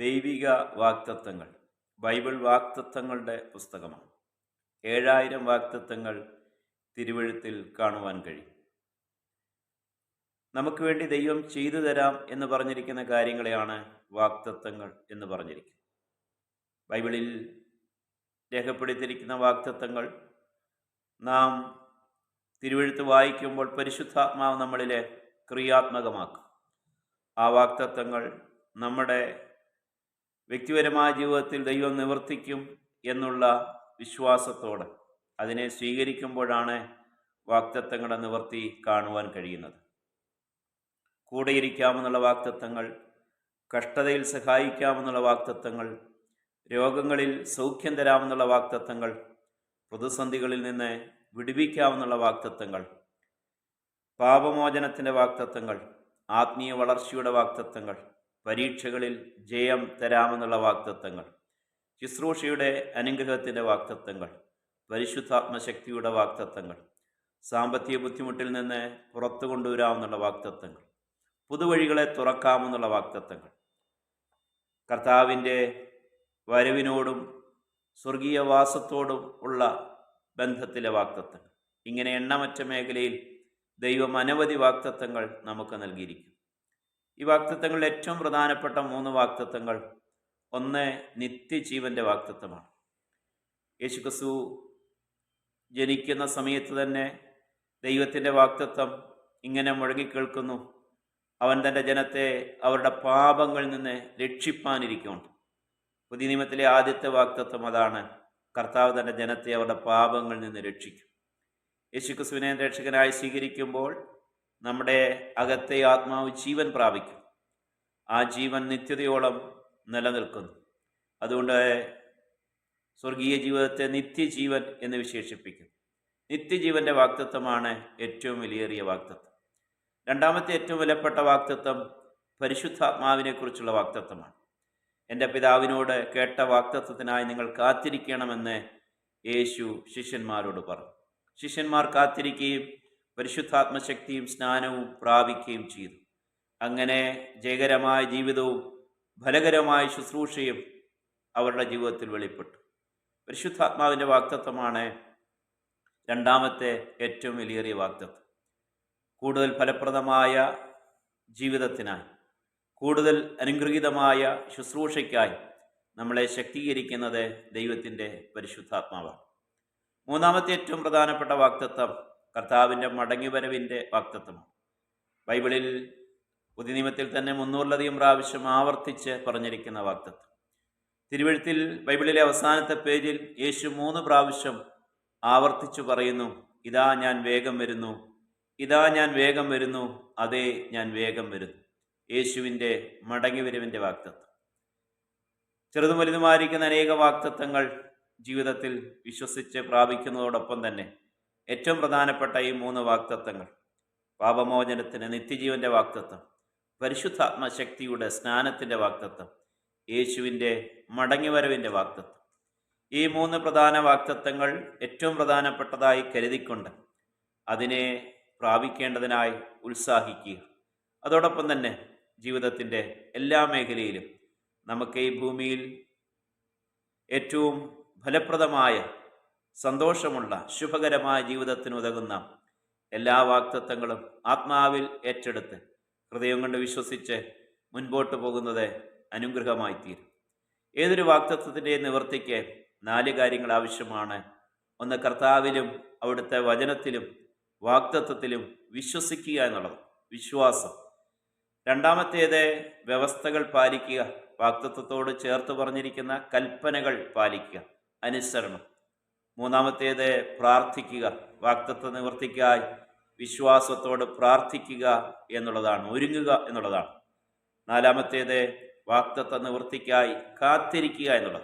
ദൈവിക വാക്തത്വങ്ങൾ. ബൈബിൾ വാക്തത്വങ്ങളുടെ പുസ്തകമാണ്. ഏഴായിരം വാക്തത്വങ്ങൾ തിരുവഴുത്തിൽ കാണുവാൻ കഴിയും. നമുക്ക് വേണ്ടി ദൈവം ചെയ്തു തരാം എന്ന് പറഞ്ഞിരിക്കുന്ന കാര്യങ്ങളെയാണ് വാക്തത്വങ്ങൾ എന്ന് പറഞ്ഞിരിക്കുന്നത്. ബൈബിളിൽ രേഖപ്പെടുത്തിയിരിക്കുന്ന വാക്തത്വങ്ങൾ നാം തിരുവഴുത്ത് വായിക്കുമ്പോൾ പരിശുദ്ധാത്മാവ് നമ്മളിലെ ക്രിയാത്മകമാക്കും. ആ വാക്തത്വങ്ങൾ നമ്മുടെ വ്യക്തിപരമായ ജീവിതത്തിൽ ദൈവം നിവർത്തിക്കും എന്നുള്ള വിശ്വാസത്തോടെ അതിനെ സ്വീകരിക്കുമ്പോഴാണ് വാക്തത്വങ്ങളുടെ നിവർത്തി കാണുവാൻ കഴിയുന്നത്. കൂടെയിരിക്കാമെന്നുള്ള വാക്തത്വങ്ങൾ കഷ്ടതയിൽ സഹായിക്കാമെന്നുള്ള വാക്തത്വങ്ങൾ രോഗങ്ങളിൽ സൗഖ്യം തരാമെന്നുള്ള വാക്തത്വങ്ങൾ പ്രതിസന്ധികളിൽ നിന്ന് വിടുവിക്കാമെന്നുള്ള വാക്തത്വങ്ങൾ പാപമോചനത്തിന്റെ വാക്തത്വങ്ങൾ ആത്മീയ വളർച്ചയുടെ വാക്തത്വങ്ങൾ പരീക്ഷകളിൽ ജയം തരാമെന്നുള്ള വാക്തത്വങ്ങൾ. ശുശ്രൂഷയുടെ അനുഗ്രഹത്തിന്റെ വാക്തത്വങ്ങൾ. പരിശുദ്ധാത്മശക്തിയുടെ വാക്തത്വങ്ങൾ. സാമ്പത്തിക ബുദ്ധിമുട്ടിൽ നിന്ന് പുറത്തു കൊണ്ടുവരാമെന്നുള്ള വാക്തത്വങ്ങൾ. പുതുവഴികളെ തുറക്കാമെന്നുള്ള വാക്തത്വങ്ങൾ. കർത്താവിന്റെ വരവിനോടും സ്വർഗീയവാസത്തോടും ഉള്ള ബന്ധത്തിലെ വാക്തത്വങ്ങൾ. ഇങ്ങനെ എണ്ണമറ്റ മേഖലയിൽ ദൈവം അനവധി വാക്തത്വങ്ങൾ നമുക്ക് നൽകിയിരിക്കും ഈ വാക്തത്വങ്ങളിൽ ഏറ്റവും പ്രധാനപ്പെട്ട മൂന്ന് വാക്തത്വങ്ങൾ. ഒന്ന് നിത്യജീവന്റെ വാക്തത്വമാണ്. യേശുക്രിസ്തു ജനിക്കുന്ന സമയത്ത് തന്നെ ദൈവത്തിന്റെ വാക്തത്വം ഇങ്ങനെ മുഴങ്ങിക്കേൾക്കുന്നു. അവൻ തന്റെ ജനത്തെ അവരുടെ പാപങ്ങളിൽ നിന്ന് രക്ഷിപ്പാനിരിക്കുന്നുണ്ട്. പുതിയ നിയമത്തിലെ ആദ്യത്തെ വാക്തത്വം അതാണ്. കർത്താവ് തന്റെ ജനത്തെ അവരുടെ പാപങ്ങളിൽ നിന്ന് രക്ഷിക്കും. യേശുക്രിസ്തുവിനെ രക്ഷകനായി സ്വീകരിക്കുമ്പോൾ നമ്മുടെ അകത്തെ ആത്മാവ് ജീവൻ പ്രാപിക്കും. ആ ജീവൻ നിത്യതയോളം നിലനിൽക്കുന്നു. അതുകൊണ്ട് സ്വർഗീയ ജീവിതത്തെ നിത്യജീവൻ എന്ന് വിശേഷിപ്പിക്കുന്നു. നിത്യജീവന്റെ വാക്തത്വമാണ് ഏറ്റവും വിലയേറിയ വാക്തത്വം. രണ്ടാമത്തെ ഏറ്റവും വിലപ്പെട്ട വാക്തത്വം പരിശുദ്ധാത്മാവിനെക്കുറിച്ചുള്ള വാക്തത്വമാണ്. എന്റെ പിതാവിനോട് കേട്ട വാക്തത്വത്തിനായി നിങ്ങൾ കാത്തിരിക്കണമെന്ന് യേശു ശിഷ്യന്മാരോട് പറഞ്ഞു. ശിഷ്യന്മാർ കാത്തിരിക്കുകയും പരിശുദ്ധാത്മശക്തിയും സ്നാനവും പ്രാപിക്കുകയും ചെയ്തു. അങ്ങനെ ജയകരമായ ജീവിതവും ഫലകരമായ ശുശ്രൂഷയും അവരുടെ ജീവിതത്തിൽ വെളിപ്പെട്ടു. പരിശുദ്ധാത്മാവിന്റെ വാക്തത്വമാണ് രണ്ടാമത്തെ ഏറ്റവും വലിയേറിയ വാക്തത്വം കൂടുതൽ ഫലപ്രദമായ ജീവിതത്തിനായി കൂടുതൽ അനുഗ്രഹീതമായ ശുശ്രൂഷയ്ക്കായി നമ്മളെ ശക്തീകരിക്കുന്നത് ദൈവത്തിന്റെ പരിശുദ്ധാത്മാവാണ്. മൂന്നാമത്തെ ഏറ്റവും പ്രധാനപ്പെട്ട വാക്തത്വം കർത്താവിന്റെ മടങ്ങിവരവിന്റെ വാക്തത്വമാണ് ബൈബിളിൽ പുതിയ നിയമത്തിൽ തന്നെ മുന്നൂറിലധികം പ്രാവശ്യം ആവർത്തിച്ച് പറഞ്ഞിരിക്കുന്ന വാക്തത്വം തിരുവഴുത്തിൽ ബൈബിളിലെ അവസാനത്തെ പേജിൽ യേശു മൂന്ന് പ്രാവശ്യം ആവർത്തിച്ചു പറയുന്നു ഇതാ ഞാൻ വേഗം വരുന്നു ഇതാ ഞാൻ വേഗം വരുന്നു അതേ ഞാൻ വേഗം വരുന്നു. യേശുവിന്റെ മടങ്ങിവരവിന്റെ വാക്തത്വം ചെറുതും വലുതുമായിരിക്കുന്ന അനേക വാക്തത്വങ്ങൾ ജീവിതത്തിൽ വിശ്വസിച്ച് പ്രാപിക്കുന്നതോടൊപ്പം തന്നെ ഏറ്റവും പ്രധാനപ്പെട്ട ഈ മൂന്ന് വാക്തത്വങ്ങൾ. പാപമോചനത്തിന് നിത്യജീവന്റെ വാക്തത്വം. പരിശുദ്ധാത്മശക്തിയുടെ സ്നാനത്തിന്റെ വാക്തത്വം. യേശുവിന്റെ മടങ്ങിവരവിന്റെ വാക്തത്വം. ഈ മൂന്ന് പ്രധാന വാക്തത്വങ്ങൾ ഏറ്റവും പ്രധാനപ്പെട്ടതായി കരുതിക്കൊണ്ട് അതിനെ പ്രാപിക്കേണ്ടതിനായി ഉത്സാഹിക്കുക. അതോടൊപ്പം തന്നെ ജീവിതത്തിന്റെ എല്ലാ മേഖലയിലും നമുക്ക് ഈ ഭൂമിയിൽ ഏറ്റവും ഫലപ്രദമായ സന്തോഷമുള്ള ശുഭകരമായ ജീവിതത്തിന് ഉതകുന്ന എല്ലാ വാക്തത്വങ്ങളും ആത്മാവിൽ ഏറ്റെടുത്ത് ഹൃദയം കൊണ്ട് വിശ്വസിച്ച് മുൻപോട്ട് പോകുന്നത് അനുഗ്രഹമായി തീരും ഏതൊരു വാക്തത്വത്തിന്റെ നിവർത്തിക്ക് നാല് കാര്യങ്ങൾ ആവശ്യമാണ്. ഒന്ന് കർത്താവിലും അവിടുത്തെ വചനത്തിലും വാക്തത്വത്തിലും വിശ്വസിക്കുക എന്നുള്ളത് വിശ്വാസം. രണ്ടാമത്തേത് വ്യവസ്ഥകൾ പാലിക്കുക വാക്തത്വത്തോട് ചേർത്ത് പറഞ്ഞിരിക്കുന്ന കൽപ്പനകൾ പാലിക്കുക അനുസരണം. മൂന്നാമത്തേത് പ്രാർത്ഥിക്കുക വാക്തത്വ നിവർത്തിക്കായി വിശ്വാസത്തോട് പ്രാർത്ഥിക്കുക എന്നുള്ളതാണ് ഒരുങ്ങുക എന്നുള്ളതാണ്. നാലാമത്തേത് വാക്തത്വ നിവൃത്തിക്കായി കാത്തിരിക്കുക എന്നുള്ളത്.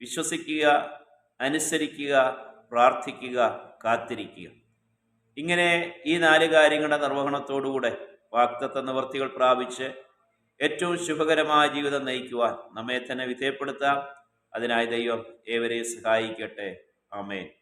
വിശ്വസിക്കുക അനുസരിക്കുക പ്രാർത്ഥിക്കുക കാത്തിരിക്കുക. ഇങ്ങനെ ഈ നാല് കാര്യങ്ങളുടെ നിർവഹണത്തോടുകൂടെ വാക്തത്വ നിവൃത്തികൾ പ്രാപിച്ച് ഏറ്റവും ശുഭകരമായ ജീവിതം നയിക്കുവാൻ നമ്മെ തന്നെ വിധേയപ്പെടുത്താം. അതിനായി ദൈവം ഏവരെയും സഹായിക്കട്ടെ. Amém.